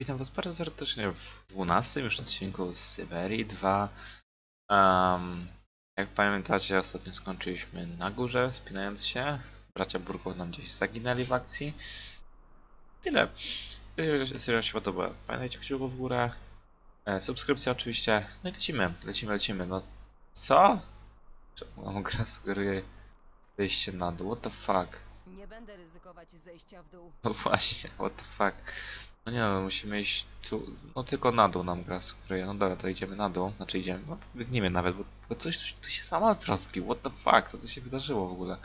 Witam Was bardzo serdecznie w 12 już odcinku z Syberii 2. Um, jak pamiętacie, ostatnio skończyliśmy na górze, spinając się. Bracia Burgow nam gdzieś zaginęli w akcji. Tyle. Jeśli seria się podoba, pamiętajcie kciuków w górę. E, subskrypcja oczywiście. No i lecimy, lecimy, lecimy. No co? Czemu gra sugeruje zejście na dół? What the fuck? Nie będę ryzykować zejścia w dół. No właśnie, what the fuck. No nie no, musimy iść tu, no tylko na dół nam gra sugeruje. No dobra, to idziemy na dół, znaczy idziemy, no biegniemy nawet, bo, bo coś, tu się sama rozbił, what the fuck, co tu się wydarzyło w ogóle?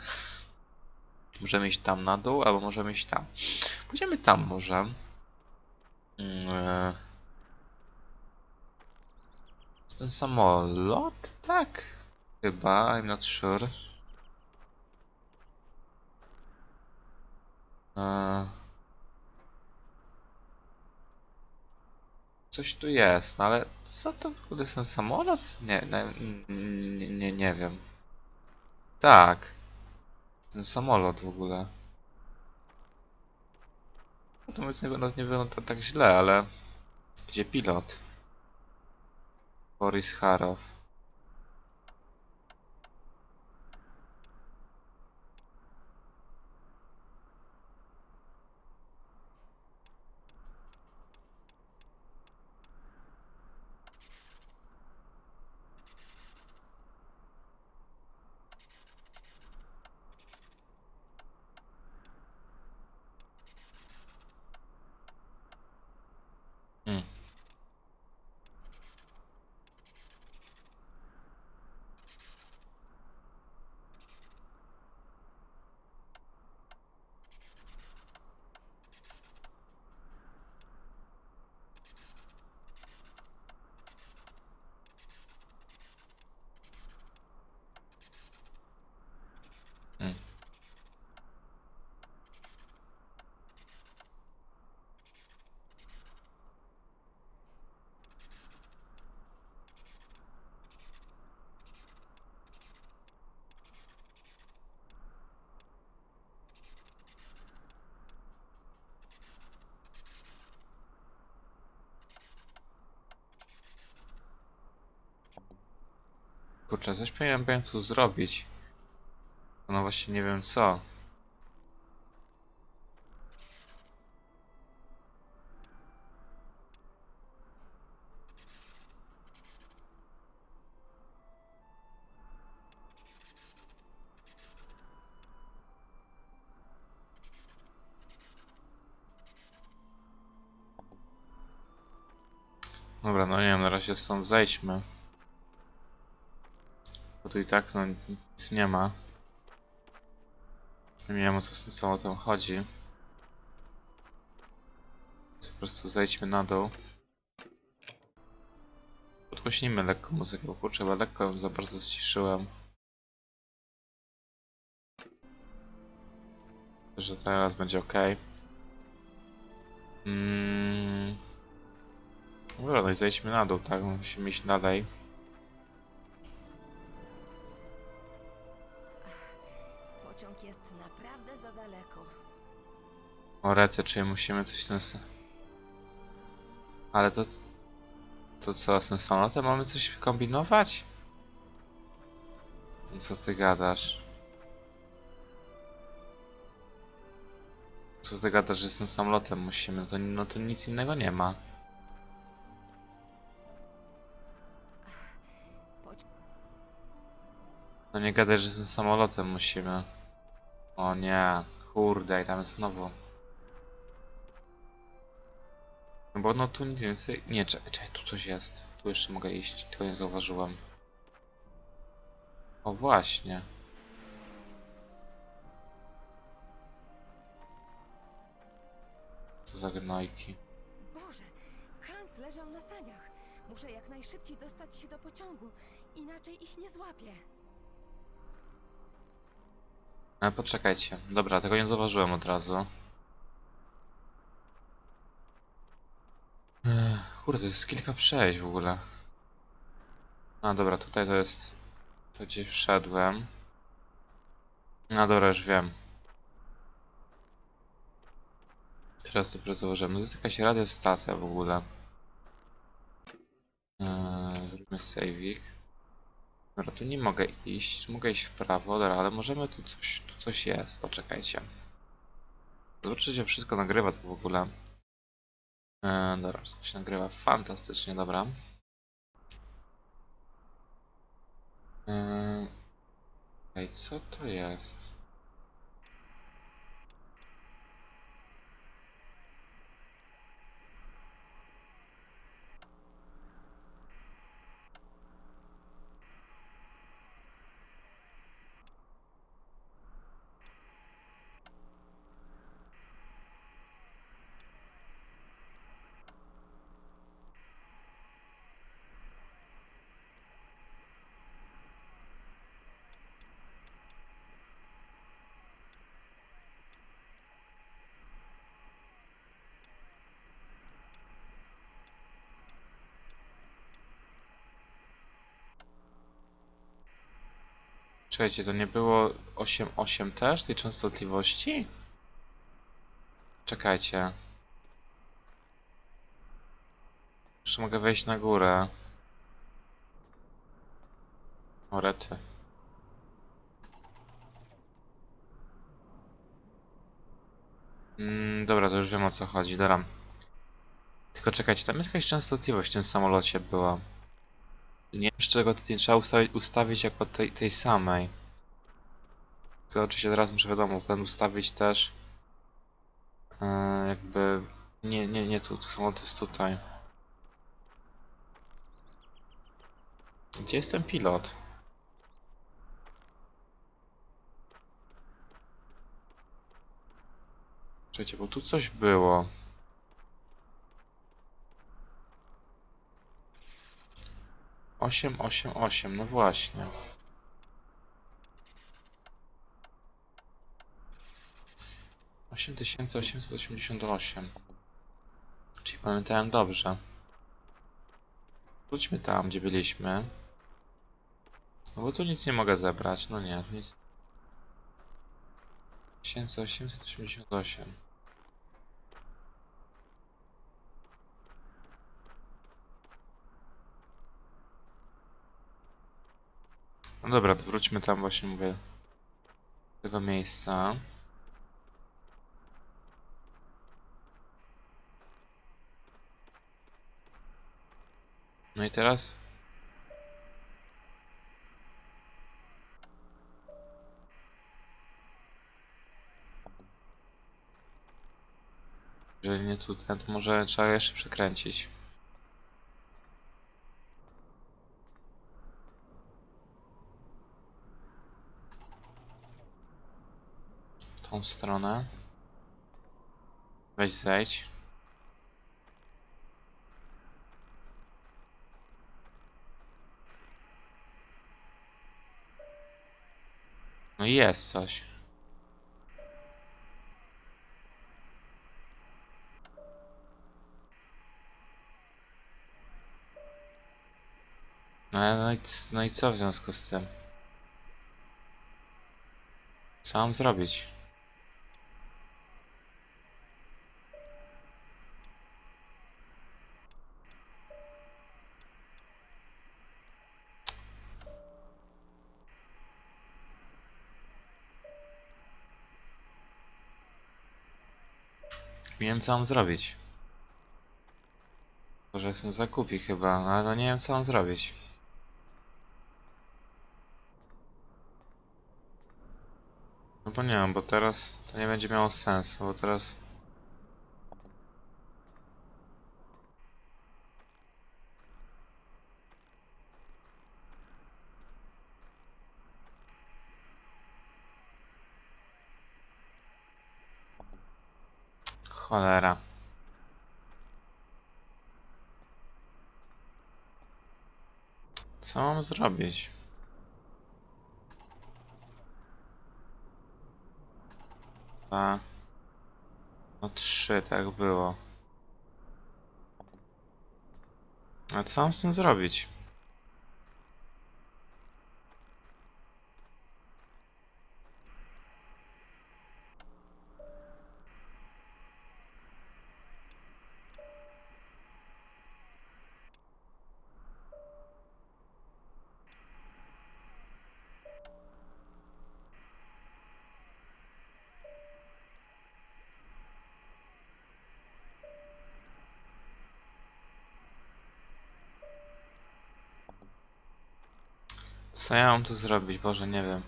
Możemy iść tam na dół, albo możemy iść tam. Pójdziemy tam może. E. Ten samolot? Tak. Chyba, I'm not sure. Eee. Coś tu jest, no ale co to w ogóle jest ten samolot? Nie, nie, nie, nie, wiem. Tak. Ten samolot w ogóle. No to mówiąc, nie, nawet nie wygląda tak źle, ale... Gdzie pilot? Boris Harow. Kurczę, coś powinienem tu zrobić. No właśnie nie wiem co. Dobra, no nie wiem, na razie stąd zejdźmy. Bo tu i tak no nic nie ma. Nie wiem o co z tym samolotem chodzi. Więc po prostu zejdźmy na dół. Podgłośnijmy lekko muzykę, bo kurczę, chyba lekko ją za bardzo ściszyłem. Że teraz będzie ok. Mm. Dobra, no i zejdźmy na dół, tak? Musimy iść dalej. O rety, czyli musimy coś z tym... Ale to... To co, z tym samolotem mamy coś kombinować? Co ty gadasz? Co ty gadasz, że z tym samolotem musimy? To, no to nic innego nie ma. No nie gadaj, że z tym samolotem musimy. O nie, kurde, i tam znowu. No bo no tu nic więcej... Nie, czekaj, czekaj, tu coś jest. Tu jeszcze mogę iść, tylko nie zauważyłem. O właśnie. Co za gnojki. Boże, Hans leżał na saniach. Muszę jak najszybciej dostać się do pociągu, inaczej ich nie złapię. Ale poczekajcie. Dobra, tego nie zauważyłem od razu. Kurde, to jest kilka przejść w ogóle. A dobra, tutaj to jest... To gdzie wszedłem. No dobra, już wiem. Teraz sobie założyłem. No to jest jakaś radiostacja w ogóle. Eee, Zróbmy saveik. Dobra, tu nie mogę iść. Mogę iść w prawo, dobra, ale możemy tu coś, tu coś jest. Poczekajcie. Zobaczcie, że wszystko nagrywa tu w ogóle. Eee, dobra, wszystko się nagrywa fantastycznie, dobra. Eee, Ej, co to jest? Czekajcie, to nie było 8.8 też tej częstotliwości? Czekajcie. Jeszcze mogę wejść na górę. Orety. Mm, dobra, to już wiem o co chodzi, dobra. Tylko czekajcie, tam jest jakaś częstotliwość w tym samolocie była. Nie wiem, czego to nie trzeba ustawić, ustawić jako tej, tej samej. Tylko oczywiście teraz muszę wiadomo, będę ustawić też e, jakby nie, nie, nie tu, tu samolot jest tutaj. Gdzie jest ten pilot? Czekajcie, bo tu coś było. Osiem, osiem, osiem, no właśnie. Osiem tysięcy osiemset osiemdziesiąt osiem. Czyli pamiętałem dobrze. Wróćmy tam, gdzie byliśmy. No bo tu nic nie mogę zebrać, no nie, tu nic. 1888. No dobra, wróćmy tam właśnie, mówię, tego miejsca. No i teraz... Jeżeli nie tutaj, to może trzeba jeszcze przekręcić. W tą stronę. Weź zejdź. No jest coś. No, no, i, no i co w związku z tym? Co mam zrobić? Wiem co mam zrobić. Może jestem zakupi chyba, no ale no nie wiem co mam zrobić. No bo nie wiem, bo teraz to nie będzie miało sensu, bo teraz... Cholera. Co mam zrobić? Dwa. No trzy, tak było. A co mam z tym zrobić? Co ja mam tu zrobić? Boże, nie wiem.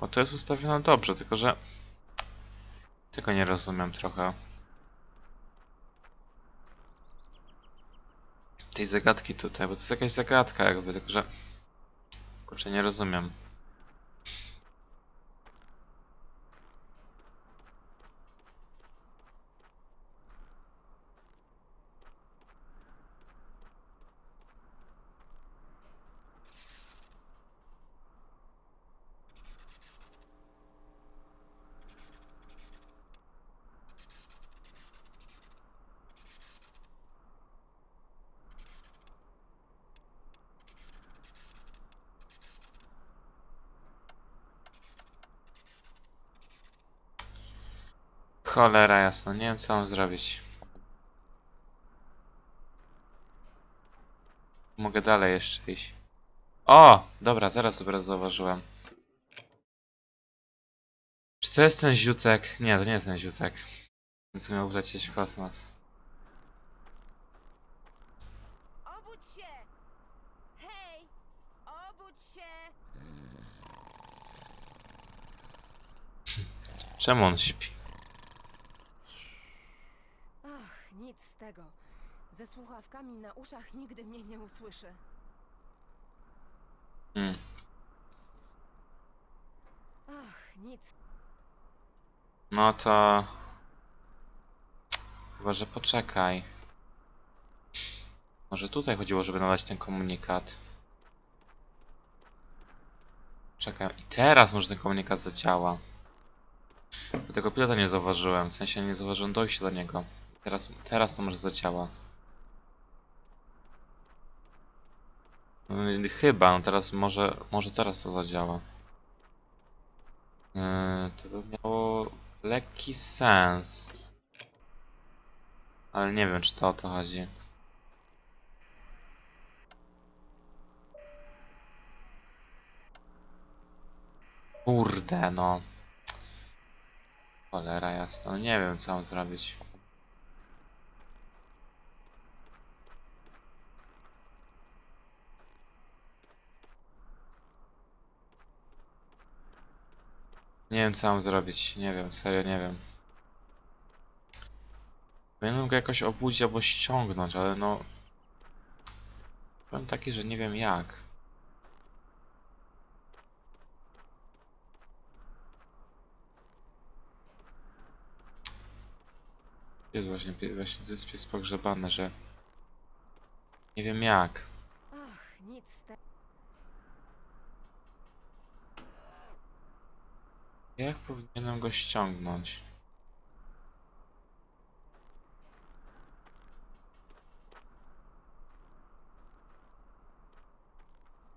Bo to jest ustawione dobrze, tylko że... Tego nie rozumiem trochę. Tej zagadki tutaj, bo to jest jakaś zagadka jakby, tylko że... Kurczę, nie rozumiem. Cholera jasno, nie wiem co mam zrobić. Mogę dalej jeszcze iść. O! Dobra, teraz dopiero zauważyłem. Czy to jest ten ziutek? Nie, to nie jest ten ziutek. Co miał wlecieć w kosmos. Obudź się! Hej! Obudź się! Czemu on śpi? Ach, nic z tego. Ze słuchawkami na uszach nigdy mnie nie usłyszy. Hmm. Ach, nic. No to... Chyba, że poczekaj. Może tutaj chodziło, żeby nadać ten komunikat. Czekaj, i teraz może ten komunikat zadziała. Bo tego pilota nie zauważyłem, w sensie nie zauważyłem dojścia do niego. Teraz, teraz to może zadziała. No, chyba, no teraz może, może teraz to zadziała. Yy, to by miało lekki sens. Ale nie wiem, czy to o to chodzi. Kurde, no. Cholera jasna, no nie wiem co mam zrobić. Nie wiem co mam zrobić, nie wiem, serio nie wiem. Powinienem go jakoś obudzić albo ściągnąć, ale no... Byłem taki, że nie wiem jak. Jest właśnie, właśnie to jest pies pogrzebany, że... Nie wiem jak. Ach, nic z tego. Jak powinienem go ściągnąć?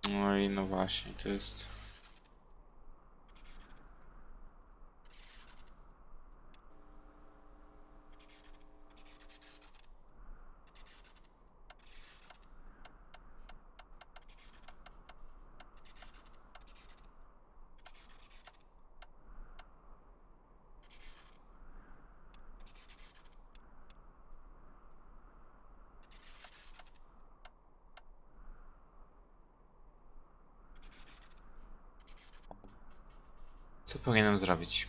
No i no właśnie, to jest... Co powinienem zrobić?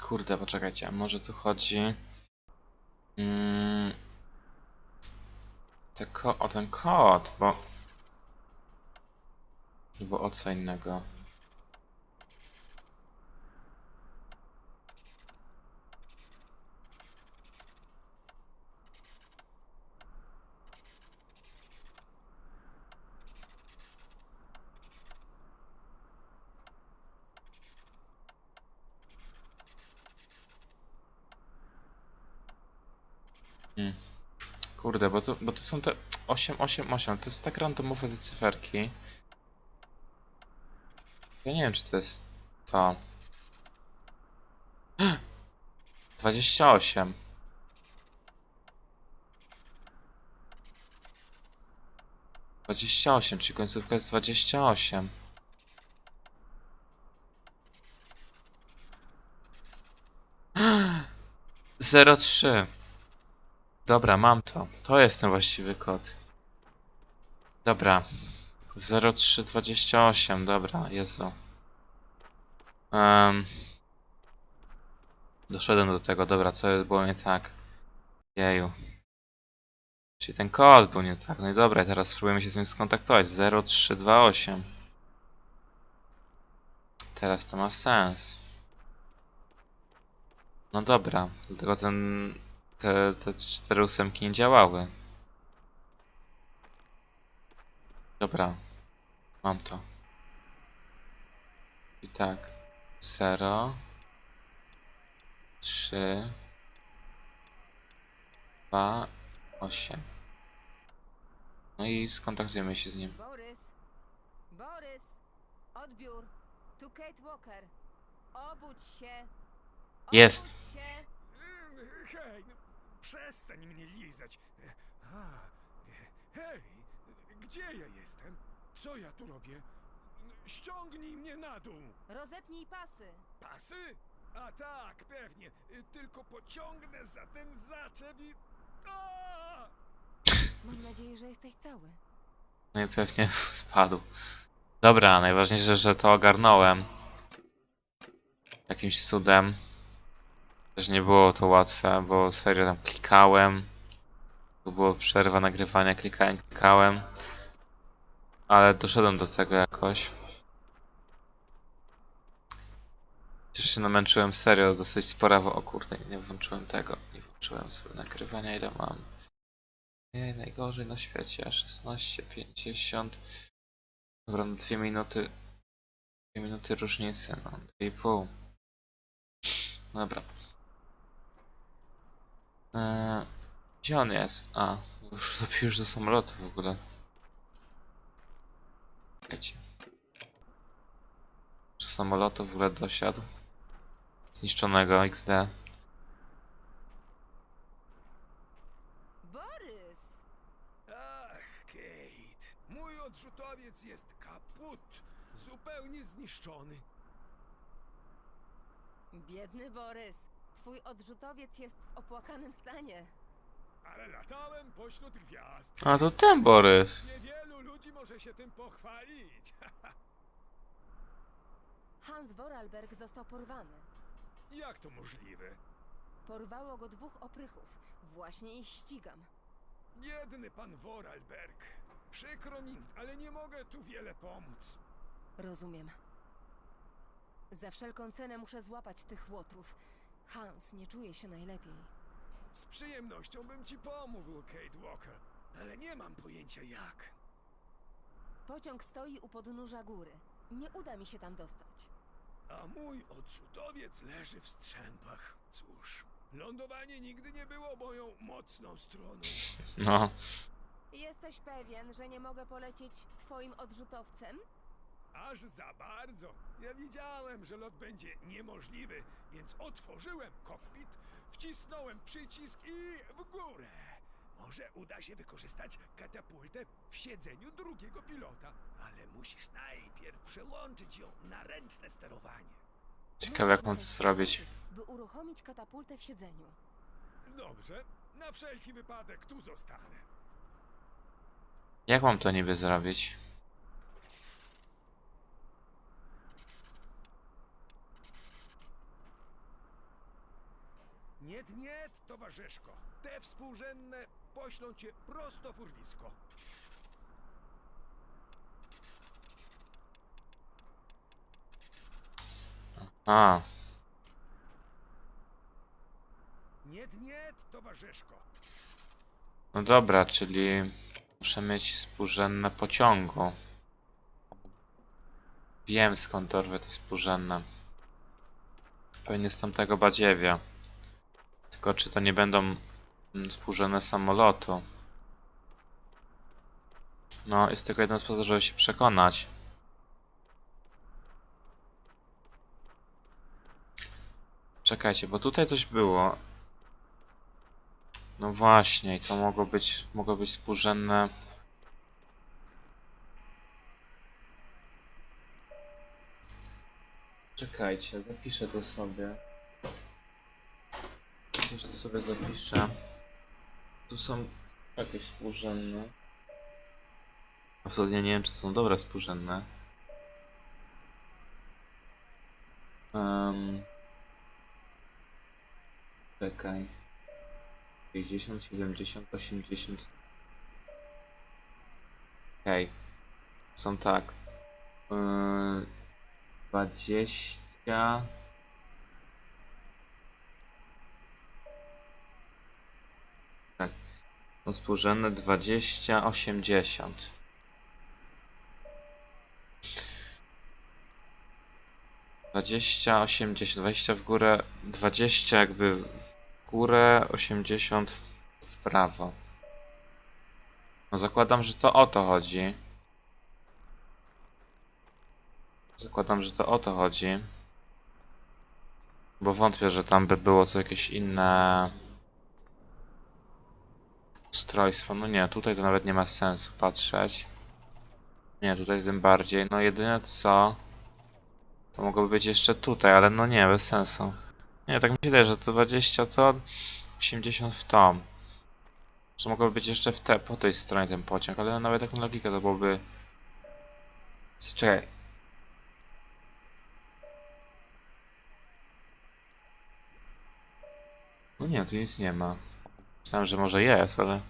Kurde, poczekajcie, a może tu chodzi... Mm... Te o ten kod, bo... Albo o co innego. Kurde, bo to, bo to są te 888, to jest tak randomowe te cyferki. Ja nie wiem, czy to jest to. 28. Dwadzieścia osiem, czyli końcówka jest dwadzieścia osiem. Zero trzy. Dobra, mam to. To jest ten właściwy kod. Dobra. 0328, dobra, Jezu. Um, doszedłem do tego, dobra, co było nie tak? Jeju. Czyli ten kod był nie tak. No i dobra, teraz spróbujemy się z nim skontaktować. 0328. Teraz to ma sens. No dobra, dlatego ten, te, te cztery ósemki nie działały. Dobra, mam to. I tak, 0, 3, 2, 8. No i skontaktujemy się z nim. Borys! Borys! Odbiór! Tu Kate Walker! Obudź się! Jest. Obudź się! Ym, Hej, no, przestań mnie lizać. A, hej, gdzie ja jestem? Co ja tu robię? Ściągnij mnie na dół. Rozepnij pasy! Pasy? A tak, pewnie. Tylko pociągnę za ten zaczep i... A! Mam nadzieję, że jesteś cały. No i pewnie spadł. Dobra, najważniejsze, że to ogarnąłem. Jakimś cudem. Też nie było to łatwe, bo serio tam klikałem. Tu było przerwa nagrywania, klikałem, klikałem. Ale doszedłem do tego jakoś. Przecież się namęczyłem serio, dosyć spora, o kurde, nie włączyłem tego. Nie włączyłem sobie nagrywania, ile mam. Nie, najgorzej na świecie. 16, 50. Dobra, no 2 minuty. 2 minuty różnicy, no 2,5. Dobra. Eee, gdzie on jest? A, już dopiero już do samolotu w ogóle. Wiecie. Z samolotu w ogóle dosiadł. Zniszczonego XD. Borys! Ach, Kate, mój odrzutowiec jest kaput. Zupełnie zniszczony. Biedny Borys! Twój odrzutowiec jest w opłakanym stanie. Ale latałem pośród gwiazd. A to ten Borys. Niewielu ludzi może się tym pochwalić. Hans Vorarlberg został porwany. Jak to możliwe? Porwało go dwóch oprychów. Właśnie ich ścigam. Biedny pan Vorarlberg. Przykro mi, ale nie mogę tu wiele pomóc. Rozumiem. Za wszelką cenę muszę złapać tych łotrów. Hans nie czuje się najlepiej. Z przyjemnością bym ci pomógł, Kate Walker, ale nie mam pojęcia jak. Pociąg stoi u podnóża góry. Nie uda mi się tam dostać. A mój odrzutowiec leży w strzępach. Cóż, lądowanie nigdy nie było moją mocną stroną. No. Jesteś pewien, że nie mogę polecieć twoim odrzutowcem? Aż za bardzo. Ja wiedziałem, że lot będzie niemożliwy, więc otworzyłem kokpit, wcisnąłem przycisk i w górę. Może uda się wykorzystać katapultę w siedzeniu drugiego pilota, ale musisz najpierw przełączyć ją na ręczne sterowanie. Ciekawe jak Muszę mam to znaleźć zrobić. by uruchomić katapultę w siedzeniu. Dobrze, na wszelki wypadek tu zostanę. Jak mam to niby zrobić? Nie, nie, towarzyszko. Te współrzędne poślą cię prosto w urwisko. A, Nie, nie, towarzyszko. no dobra, czyli muszę mieć współrzędne pociągu. Wiem skąd dorwę te współrzędne. Pewnie z tamtego badziewia. Tylko czy to nie będą mm, współrzędne samolotu? No, jest tylko jeden sposób, żeby się przekonać. Czekajcie, bo tutaj coś było. No właśnie, to mogło być, mogło być współrzędne. Czekajcie, zapiszę to sobie. Gdzieś to sobie zapiszę. Tu są jakieś współrzędne. Absolutnie nie wiem, czy to są dobre współrzędne. Um, czekaj. 60, 70, 80. Okej. Są tak. Yy, 20. Współrzędne 20, 80. Dwadzieścia, osiemdziesiąt, dwadzieścia w górę, dwadzieścia jakby w górę, osiemdziesiąt w prawo. No zakładam, że to o to chodzi. Zakładam, że to o to chodzi. Bo wątpię, że tam by było co jakieś inne ustrojstwo. No nie, tutaj to nawet nie ma sensu patrzeć. Nie, tutaj tym bardziej. No jedyne co... To mogłoby być jeszcze tutaj, ale no nie, bez sensu. Nie, tak mi się że to 20 to 80 w tom. Że mogłoby być jeszcze w te, po tej stronie ten pociąg, ale nawet tak na logikę to byłoby... Czekaj. No nie, tu nic nie ma. Myślałem, że może jest, ale...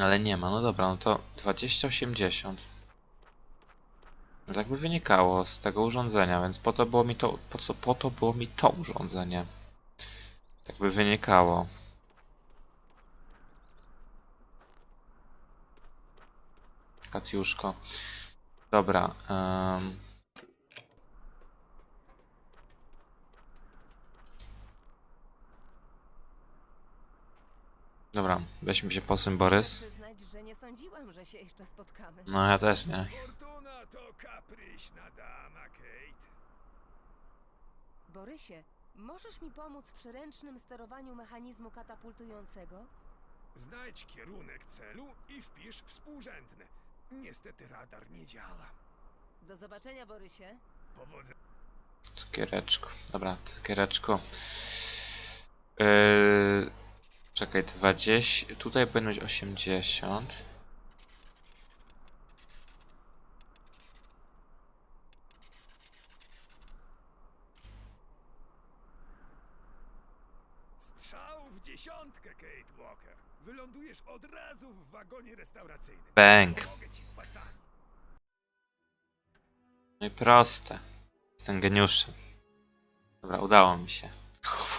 Ale nie ma, no dobra, no to 2080. No tak by wynikało z tego urządzenia, więc po to było mi to, po co, po to było mi to urządzenie. Tak by wynikało. Kacjuszko. Dobra. em. Dobra, weźmy się posłem Borys. Przyznać, że nie sądziłam, że się jeszcze spotkamy. No ja też nie. Fortuna to kapryśna dama, Kate. Borysie, możesz mi pomóc przy ręcznym sterowaniu mechanizmu katapultującego? Znajdź kierunek celu i wpisz współrzędne. Niestety radar nie działa. Do zobaczenia, Borysie. Powodzenia. Cukiereczko. Dobra, cukiereczko. Yy, czekaj, 20. Tutaj powinno być 80. Strzał w dziesiątkę, Kate Walker. Wylądujesz od razu w wagonie restauracyjnym. Bang. Pomogę ci z pasami. No i proste. Jestem geniuszem. Dobra, udało mi się.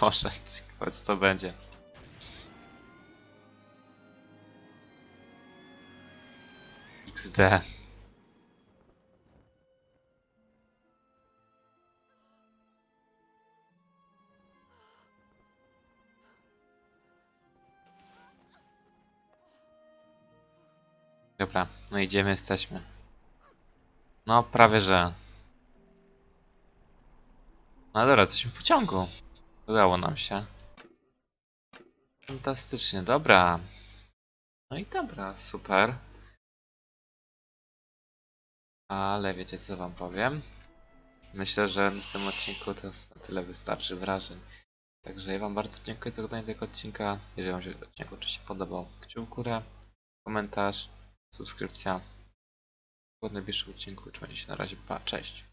O Boże, co to będzie. XD. Dobra, no idziemy, jesteśmy. No, prawie że. No dobra, jesteśmy w pociągu. Udało nam się. Fantastycznie, dobra. No i dobra, super. Ale wiecie co wam powiem? Myślę, że w tym odcinku to na tyle wystarczy wrażeń. Także ja wam bardzo dziękuję za oglądanie tego odcinka. Jeżeli wam się odcinek oczywiście podobał, kciuk w górę, komentarz, subskrypcja. W najbliższym odcinku trzymajcie się na razie, pa, cześć.